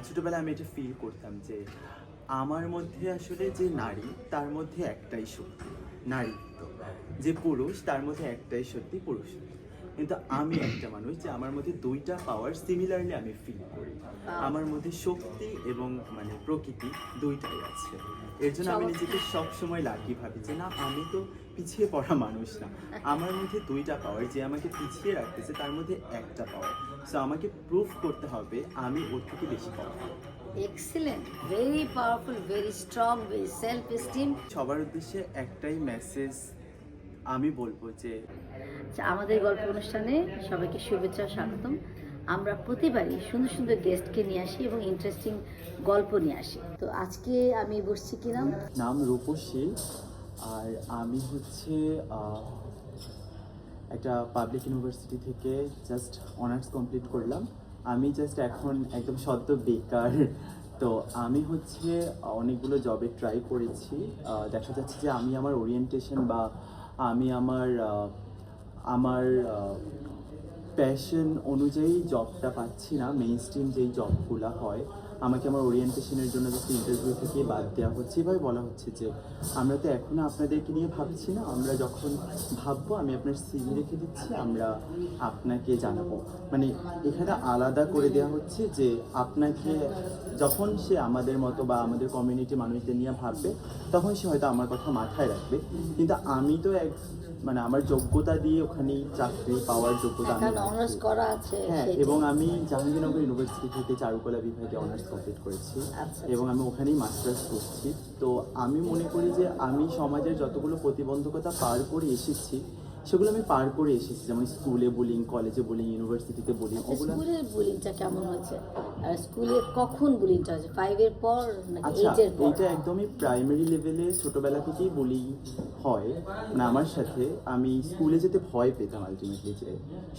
ছোটবেলায় আমি এটা ফিল করতাম যে আমার মধ্যে আসলে যে নারী, তার মধ্যে একটাই শক্তি, নারীত্ব। যে পুরুষ, তার মধ্যে একটাই সত্যি পুরুষ কিন্তু আমি একটা মানুষ যে আমার মধ্যে দুইটা পাওয়ার সিমিলারলি আমি ফিল করি। আমার মধ্যে শক্তি এবং মানে প্রকৃতি দুইটাই আছে। এর জন্য আমি নিজেকে সবসময় লাকি ভাবি যে না আমি তো পিছিয়ে পড়া মানুষ না। আমার মধ্যে দুইটা পাওয়ার যে আমাকে পিছিয়ে রাখতেছে তার মধ্যে একটা পাওয়ার সো আমাকে প্রুফ করতে হবে আমি ওর থেকে বেশি power excellent very powerful very strong very self esteem সবার উদ্দেশ্যে একটাই মেসেজ আমি বলব যে আচ্ছা, আমাদের গল্প অনুষ্ঠানে সবাইকে শুভেচ্ছা স্বাগতম। আমরা প্রতিবারই সুন্দর সুন্দর গেস্টকে নিয়ে আসি এবং ইন্টারেস্টিং গল্প নিয়ে আসি। তো আজকে আমি বসছি কি নাম? নাম রূপসী আর আমি হচ্ছে একটা পাবলিক ইউনিভার্সিটি থেকে জাস্ট অনার্স কমপ্লিট করলাম। আমি জাস্ট এখন একদম সদ্য বেকার। তো আমি হচ্ছে অনেকগুলো জবে ট্রাই করেছি। দেখা যাচ্ছে যে আমি আমার ওরিয়েন্টেশন বা আমি আমার আমার প্যাশন অনুযায়ী জবটা পাচ্ছি না। মেইন স্ট্রিম যেই জবগুলো হয় আমাকে আমার ওরিয়েন্টেশনের জন্য জাস্ট ইন্টারভিউ থেকে বাদ দেওয়া হচ্ছে। এভাবে বলা হচ্ছে যে আমরা তো এখনও আপনাদেরকে নিয়ে ভাবছি না আমরা যখন ভাববো আমি আপনার সিভি রেখে দিচ্ছি আমরা আপনাকে জানাব। মানে এখানে আলাদা করে দেওয়া হচ্ছে যে আপনাকে যখন সে আমাদের মতো বা আমাদের কমিউনিটি মানুষদের নিয়ে ভাববে তখন সে হয়তো আমার কথা মাথায় রাখবে। কিন্তু আমি তো এক মানে আমার যোগ্যতা দিয়ে ওখানেই চাকরি পাওয়ার যোগ্যতা আমি হ্যাঁ এবং আমি জাহাঙ্গীরনগর ইউনিভার্সিটি থেকে চারুকলা বিভাগে অনার্স কমপ্লিট করেছি। আচ্ছা, এবং আমি ওখানেই মাস্টার্স করছি। তো আমি মনে করি যে আমি সমাজের যতগুলো প্রতিবন্ধকতা পার করে এসেছি সেগুলো আমি পার করে এসেছি। যেমন স্কুলে বলিং কলেজে বলিং ইউনিভার্সিটিতে বলিং ওগুলো স্কুলের বুলিংটা কেমন হয়েছে? আর স্কুলে কখন বুলিংটা হয়েছে? পর নাকি আচ্ছা এইটের পর? এটা একদমই প্রাইমারি লেভেলে ছোটবেলা থেকেই বলি হয়। মানে আমার সাথে আমি স্কুলে যেতে ভয় পেতাম আলটিমেটলি যে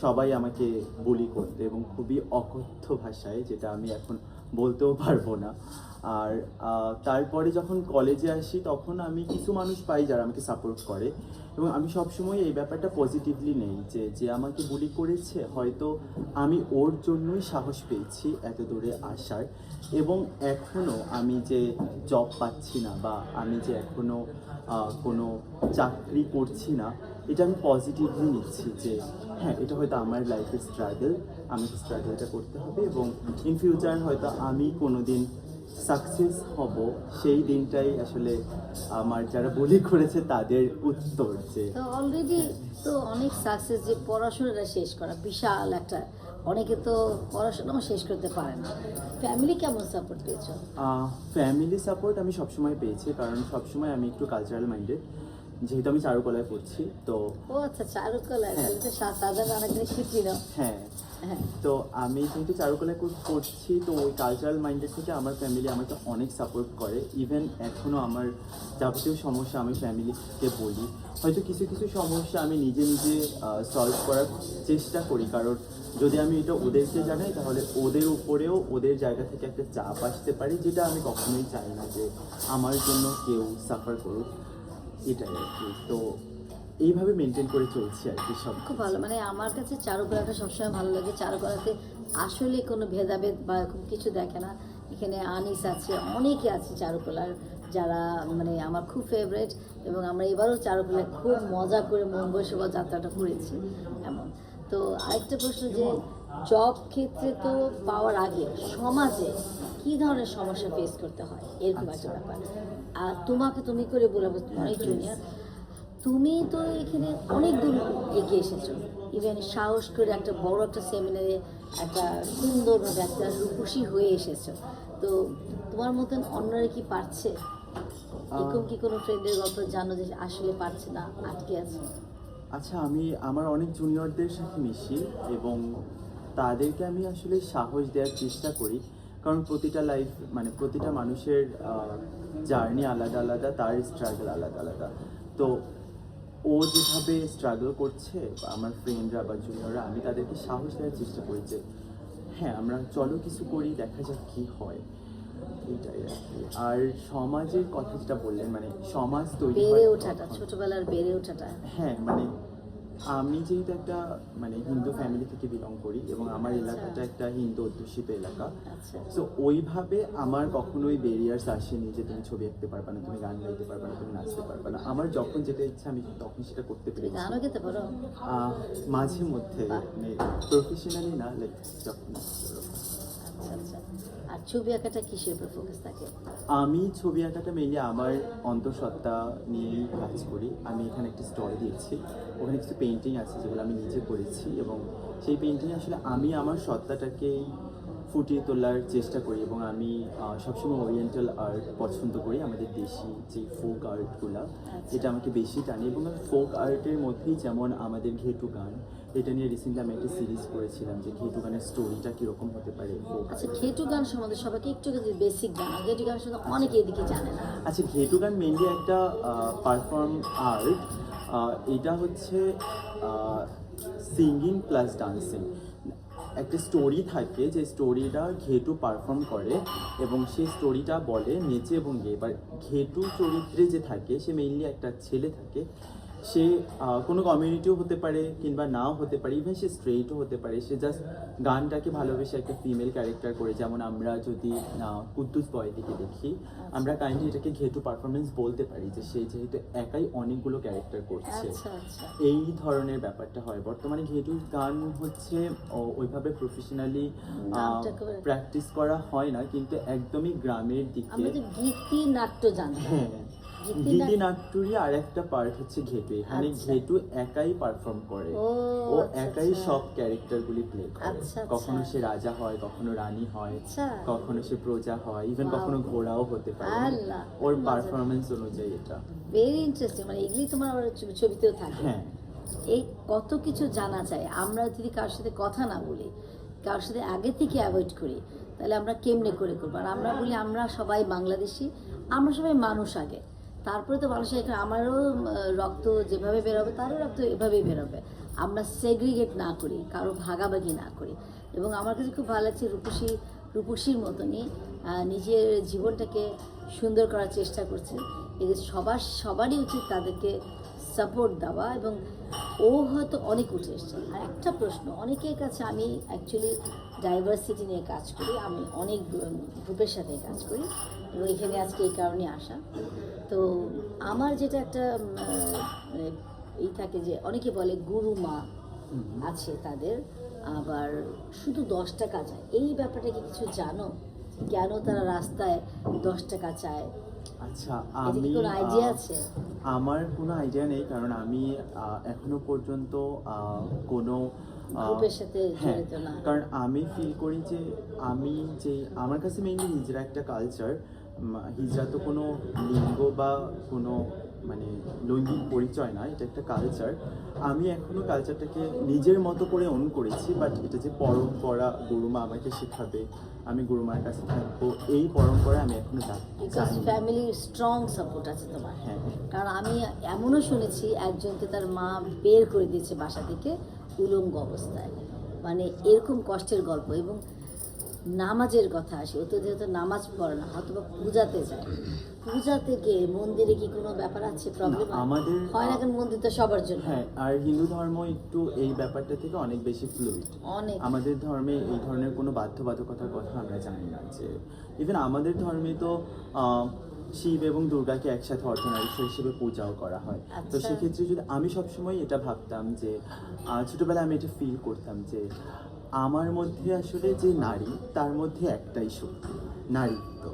সবাই আমাকে বলি করতে এবং খুবই অকথ্য ভাষায় যেটা আমি এখন বলতেও পারব না। আর তারপরে যখন কলেজে আসি, তখন আমি কিছু মানুষ পাই যারা আমাকে সাপোর্ট করে। এবং আমি সবসময় এই ব্যাপারটা পজিটিভলি নেই যে যে আমাকে বুলি করেছে, হয়তো আমি ওর জন্যই সাহস পেয়েছি এত দূরে আসার। এবং এখনও আমি যে জব পাচ্ছি না বা আমি যে এখনও কোনো চাকরি করছি না এটা আমি পজিটিভলি নিচ্ছি যে হ্যাঁ এটা হয়তো আমার লাইফের স্ট্রাগল আমাকে স্ট্রাগলটা করতে হবে এবং ইন ফিউচার হয়তো আমি কোনো দিন সাকসেস হব সেই দিনটাই আসলে আমার যারা বলি করেছে তাদের উত্তর যে অলরেডি তো অনেক সাকসেস যে পড়াশোনাটা শেষ করা বিশাল একটা অনেকে তো পড়াশোনাও শেষ করতে পারে না। ফ্যামিলি কেমন সাপোর্ট পেয়েছ? ফ্যামিলি সাপোর্ট আমি সবসময় পেয়েছি কারণ সবসময় আমি একটু কালচারাল মাইন্ডেড যেহেতু আমি চারুকলায় পড়ছি তো ও আচ্ছা চারুকলা তাহলে তো সাধারণ অনেক শিখি হ্যাঁ। হ্যাঁ। তো আমি যেহেতু চারুকলায় করছি তো ওই কালচারাল মাইন্ডেড থেকে আমার ফ্যামিলি আমাকে অনেক সাপোর্ট করে। ইভেন এখনও আমার যাবতীয় সমস্যা আমি ফ্যামিলিকে বলি। হয়তো কিছু কিছু সমস্যা আমি নিজে নিজে সলভ করার চেষ্টা করি। কারণ যদি আমি এটা ওদেরকে জানাই তাহলে ওদের উপরেও ওদের জায়গা থেকে একটা চাপ আসতে পারে যেটা আমি কখনোই চাই না যে আমার জন্য কেউ সাফার করুক। এটাই আর কি। তো এইভাবে মেনটেন করে চলছি আর কি সব খুব ভালো মানে আমার কাছে চারুকলাটা সবসময় ভালো লাগে। চারুকলাতে আসলে কোনো ভেদাভেদ বা কিছু দেখে না। এখানে আনিস আছে অনেকে আছে চারুকলার যারা মানে আমার খুব ফেভারেট এবং আমরা এবারও চারুকলায় খুব মজা করে মঙ্গল শোভাযাত্রাটা করেছি এমন। তো আরেকটা প্রশ্ন যে জব ক্ষেত্রে তো পাওয়ার আগে সমাজে কি ধরনের সমস্যা ফেস করতে হয়? এরকম একটা ব্যাপার। আর তোমাকে তুমি করে বলব তুমি অনেক জুনিয়র তুমি তো এখানে অনেক দূর এগিয়ে এসেছ। ইভেন সাহস করে একটা বড় একটা সেমিনারে একটা সুন্দরভাবে একটা রূপসী হয়ে এসেছ। তো তোমার মতন অন্যরা কি পারছে? এরকম কি কোনো ফ্রেন্ডের গল্প জানো যে আসলে পারছে না আটকে আছে? আচ্ছা আমি আমার অনেক জুনিয়রদের সাথে মিশি এবং তাদেরকে আমি আসলে সাহস দেওয়ার চেষ্টা করি। কারণ প্রতিটা লাইফ মানে প্রতিটা মানুষের জার্নি আলাদা আলাদা তার স্ট্রাগল আলাদা আলাদা। তো ও যেভাবে স্ট্রাগল করছে বা আমার ফ্রেন্ডরা বা জুনিয়ররা আমি তাদেরকে সাহস দেওয়ার চেষ্টা করি যে হ্যাঁ আমরা চলো কিছু করি দেখা যাক কী হয়। এটাই আর কি। আর সমাজের কথা যেটা বললেন মানে সমাজ তৈরি বেড়ে ওঠাটা ছোটবেলার বেড়ে ওঠাটা। হ্যাঁ মানে আমি যেহেতু একটা মানে হিন্দু ফ্যামিলি থেকে বিলং করি এবং আমার আচ্ছা। এলাকাটা একটা হিন্দু অধ্যুষিত এলাকা। আচ্ছা। সো ওইভাবে আমার কখনোই বেরিয়ার্স আসেনি যে তুমি ছবি আঁকতে পারবে না তুমি গান গাইতে পারবে না তুমি নাচতে পারবে না। আমার যখন যেটা ইচ্ছা আমি তখন সেটা করতে পেরেছি। মাঝে মধ্যে প্রফেশনালি না লাইক যখন আচ্ছা আচ্ছা। আর ছবি আঁকাটা কিসের উপর ফোকাস থাকে? আমি ছবি আঁকাটা মেনলি আমার অন্তঃসত্ত্বা নিয়েই কাজ করি। আমি এখানে একটা স্টল দিয়েছি। ওখানে কিছু পেন্টিং আছে যেগুলো আমি নিজে করেছি এবং সেই পেন্টিং আসলে আমি আমার সত্তাটাকেই ফুটিয়ে তোলার চেষ্টা করি এবং আমি সবসময় ওরিয়েন্টাল আর্ট পছন্দ করি আমাদের দেশি যে ফোক আর্টগুলো যেটা আমাকে বেশি টানে এবং ফোক আর্টের মধ্যেই যেমন আমাদের ঘেটু গান এটা নিয়ে রিসেন্টলি আমি একটা সিরিজ করেছিলাম যে ঘেটু গানের স্টোরিটা কীরকম হতে পারে আচ্ছা ঘেটু গান সম্বন্ধে সবাইকে একটু যদি বেসিক জানা ঘেটু গান সম্বন্ধে অনেকে এদিকে জানে না। আচ্ছা ঘেটু গান মেনলি একটা পারফর্ম আর্ট এটা হচ্ছে সিঙ্গিং প্লাস ডান্সিং একটা স্টোরি থাকে যে স্টোরিটা ঘেটু পারফর্ম করে এবং সেই স্টোরিটা বলে নেচে এবং গে। এবার ঘেটু চরিত্রে যে থাকে, সে মেইনলি একটা ছেলে থাকে। সে কোনো কমিউনিটিও হতে পারে কিংবা নাও হতে পারে ইভেন সে স্ট্রেইটও হতে পারে। সে জাস্ট গানটাকে ভালোবেসে একটা ফিমেল ক্যারেক্টার করে যেমন আমরা যদি কুদ্দুস বয়দিকে দেখি আমরা কাইন্ডলি এটাকে ঘেটু পারফরমেন্স বলতে পারি যে সে যেহেতু একাই অনেকগুলো ক্যারেক্টার করছে। আচ্ছা আচ্ছা। এই ধরনের ব্যাপারটা হয়। বর্তমানে ঘেটু গান হচ্ছে ওইভাবে প্রফেশনালি প্র্যাকটিস করা। হয় না কিন্তু একদমই গ্রামের দিকে গীতি নাট্য জানি হ্যাঁ গীতি গীতি নাট- নাট্যরই আর একটা পার্ট হচ্ছে ঘেটু এখানে আচ্ছা। ঘেটু একাই পারফর্ম করে। ও আচ্ছা, একাই আচ্ছা। সব ক্যারেক্টার গুলি প্লে করে। কখনো সে রাজা হয় কখনো রানী হয় কখনো সে প্রজা হয় ইভেন কখনো ঘোড়াও হতে পারে। ওর পারফরমেন্স অনুযায়ী এটা। ভেরি ইন্টারেস্টিং মানে এগুলি তোমার আবার ছবি- ছবিতেও থাকে। হ্যাঁ। এই কত কিছু জানা যায়। আমরা যদি কারোর সাথে কথা না বলি কারোর সাথে আগে থেকে অ্যাভয়েড করি তাহলে আমরা কেমনে করে করব? আর আমরা বলি আমরা সবাই বাংলাদেশি আমরা সবাই মানুষ আগে। তারপরে তো মানুষের এখানে আমারও রক্ত যেভাবে বেরোবে, তারও রক্ত এভাবেই বেরোবে। আমরা সেগ্রিগেট না করি, কারও ভাগাভাগি না করি। এবং আমার কাছে খুব ভালো লাগছে রূপসী, রূপসীর মতনই নিজের জীবনটাকে সুন্দর করার চেষ্টা করছে। এদের সবার, সবারই উচিত তাদেরকে সাপোর্ট দেওয়া এবং ও হয়তো অনেক উঠে এসছে। আর একটা প্রশ্ন, অনেকের কাছে আমি অ্যাকচুয়ালি ডাইভার্সিটি নিয়ে কাজ করি, আমি অনেক গ্রুপের সাথে কাজ করি। এবং এখানে আজকে এই কারণে আসা। তো আমার যেটা একটা উম, মানে এই থাকে যে অনেকে বলে গুরু মা আছে তাদের আবার শুধু দশ টাকা চায়। এই ব্যাপারটা কি কিছু জানো? কেন তারা রাস্তায় দশ টাকা চায়? আচ্ছা আমি কোনো আইডিয়া আছে? আমার কোনো আইডিয়া নেই কারণ আমি এখনও পর্যন্ত কোনো গ্রুপের সাথে হ্যাঁ জড়িত না। কারণ আমি ফিল করি যে আমি যে আমার কাছে মেইনলি হিজরা একটা কালচার হিজরা তো কোনো লিঙ্গ বা কোনো মানে লৈঙ্গিক পরিচয় না এটা একটা কালচার আমি এখনও কালচারটাকে নিজের মতো করে অন করেছি বাট এটা যে পরম্পরা গুরুমা আমাকে শেখাবে আমি গুরুমার কাছে থাকব এই পরম্পরা আমি এখনও জানি। ফ্যামিলির স্ট্রং সাপোর্ট আছে তোমার। হ্যাঁ। কারণ আমি এমনও শুনেছি একজনকে তার মা বের করে দিয়েছে বাসা থেকে উলঙ্গ অবস্থায়। মানে এরকম কষ্টের গল্প এবং নামাজের কথা আসে ও তো যেহেতু নামাজ পড়ে না হয়তো বা পূজাতে যায়। পূজাতে গিয়ে মন্দিরে কি কোনো ব্যাপার আছে? প্রবলেম আমাদের- হয় না কেন মন্দির তো সবার জন্য? হ্যাঁ আর হিন্দু ধর্ম একটু এই ব্যাপারটা থেকে অনেক বেশি ফ্লুইড অনেক। আমাদের ধর্মে এই ধরনের কোনো বাধ্যবাধকতার কথা আমরা জানি না যে ইভেন আমাদের ধর্মে তো শিব এবং দুর্গাকে একসাথে অর্ধনারীশ্বর হিসেবে পূজাও করা হয়। তো আচ্ছা। সেক্ষেত্রে যদি আমি সবসময় এটা ভাবতাম যে ছোটবেলায় আমি এটা ফিল করতাম যে আমার মধ্যে আসলে যে নারী, তার মধ্যে একটাই শক্তি, নারীত্ব।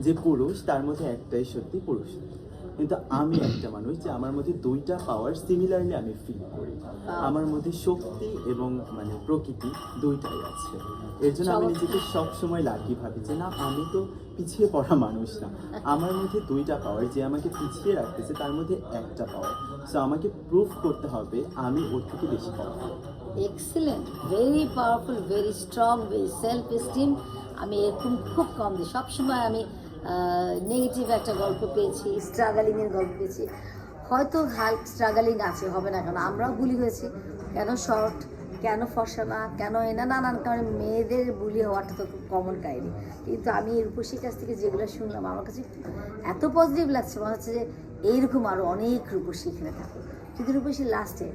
যে পুরুষ, তার মধ্যে একটাই সত্যি পুরুষত্ব। কিন্তু আমি একটা মানুষ যে আমার মধ্যে দুইটা পাওয়ার সিমিলারলি আমি ফিল করি। আমার মধ্যে শক্তি এবং মানে প্রকৃতি দুইটাই আছে। এর জন্য আমি। নিজেকে সব সময় লাকি ভাবি যে না আমি তো পিছিয়ে পড়া মানুষ না। আমার মধ্যে দুইটা পাওয়ার যে আমাকে পিছিয়ে রাখতেছে তার মধ্যে একটা পাওয়ার সো আমাকে প্রুফ করতে হবে আমি ওর থেকে বেশি power excellent very powerful very strong very self esteem আমি এরকম খুব কম দিই সবসময় আমি নেগেটিভ একটা গল্প পেয়েছি স্ট্রাগলিংয়ের গল্প পেয়েছি। হয়তো হালক স্ট্রাগলিং আছে, হবে না কেন? আমরাও বুলি হয়েছি। কেন শর্ট কেন ফর্সা না? কেন এ না? নানান কারণে মেয়েদের বুলি হওয়াটা তো খুব কমন কাহিনি। কিন্তু আমি রূপসীর কাছ থেকে যেগুলো শুনলাম, আমার কাছে এত পজিটিভ লাগছে, মনে হচ্ছে যে এইরকম আরও অনেক রূপসী এখানে থাকো। কিন্তু রূপসী লাস্টে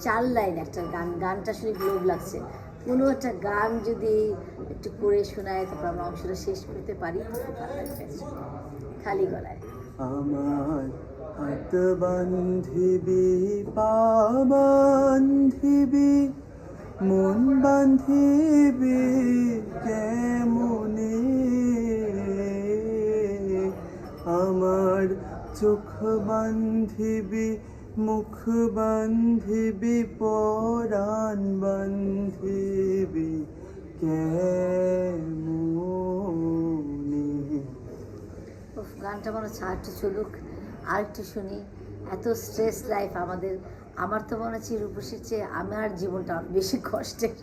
চার লাইন একটা গান, গানটা শুনে লোভ লাগছে। কোনো একটা গান যদি একটু করে শোনায়, তারপর আমরা অংশটা শেষ করতে পারি খালি গলায়। আমার হাত বান্ধিবি পা বান্ধিবি মন বান্ধিবি কেমনে? আমার চোখ বান্ধিবি মুখ বান্ধিবি পরাণ উফ, গানটা মনে হচ্ছে আর একটু চলুক আর একটু শুনি। এত স্ট্রেস লাইফ আমাদের। আমার তো মনে হচ্ছে রূপসীর চেয়ে আমার জীবনটা বেশি কষ্টের।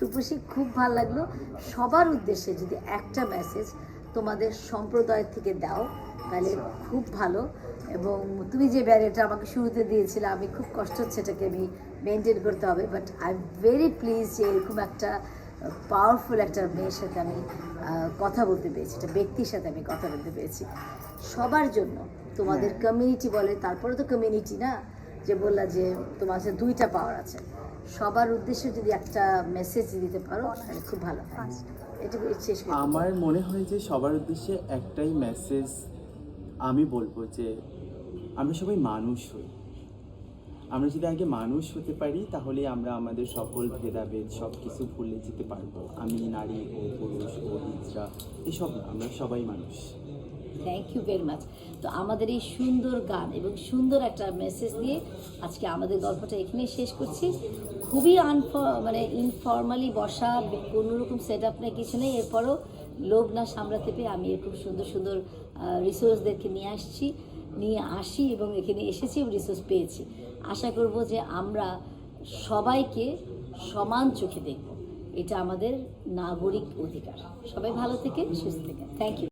রূপসী খুব ভালো লাগল। সবার উদ্দেশ্যে যদি একটা মেসেজ তোমাদের সম্প্রদায় থেকে দাও তাহলে খুব ভালো। এবং তুমি যে ব্যারিয়ারটা আমাকে শুরুতে দিয়েছিলে আমি খুব কষ্ট হচ্ছে এটাকে আমি মেনটেন করতে হবে। But I am very please যে এরকম একটা পাওয়ারফুল একটা মেয়ের সাথে আমি কথা বলতে পেরেছি। একটা ব্যক্তির সাথে আমি কথা বলতে পেরেছি। সবার জন্য তোমাদের কমিউনিটি বলে তারপরে তো কমিউনিটি না? যে বললা যে তোমার কাছে দুইটা পাওয়ার আছে। সবার উদ্দেশ্যে যদি একটা মেসেজ দিতে পারো তাহলে খুব ভালো হয়। এটুকু শেষ করি। আমার মনে হয় যে সবার উদ্দেশ্যে একটাই মেসেজ আমি বলব যে আমরা সবাই মানুষ হই। আমরা যদি আগে মানুষ হতে পারি, তাহলে আমরা আমাদের সকল ভেদাভেদ সব কিছু ভুলে যেতে পারব। আমি নারী ও পুরুষ ও হিজড়া, এসব না, আমরা সবাই মানুষ। থ্যাংক ইউ ভেরি মাচ তো আমাদের এই সুন্দর গান এবং সুন্দর একটা মেসেজ দিয়ে আজকে আমাদের গল্পটা এখানেই শেষ করছি। খুবই আনফ মানে ইনফর্মালি বসা, কোনো রকম সেট আপ নেই, কিছু নেই। এরপরও লোভ না সামলাতে পেয়ে আমি খুব সুন্দর সুন্দর রিসোর্সদেরকে নিয়ে আসছি, নিয়ে আসি এবং এখানে এসেছি এবং রিসোর্স পেয়েছি। আশা করব যে আমরা সবাইকে সমান চোখে দেখব। এটা আমাদের নাগরিক অধিকার। সবাই ভালো থেকে সুস্থ থেকে। Thank you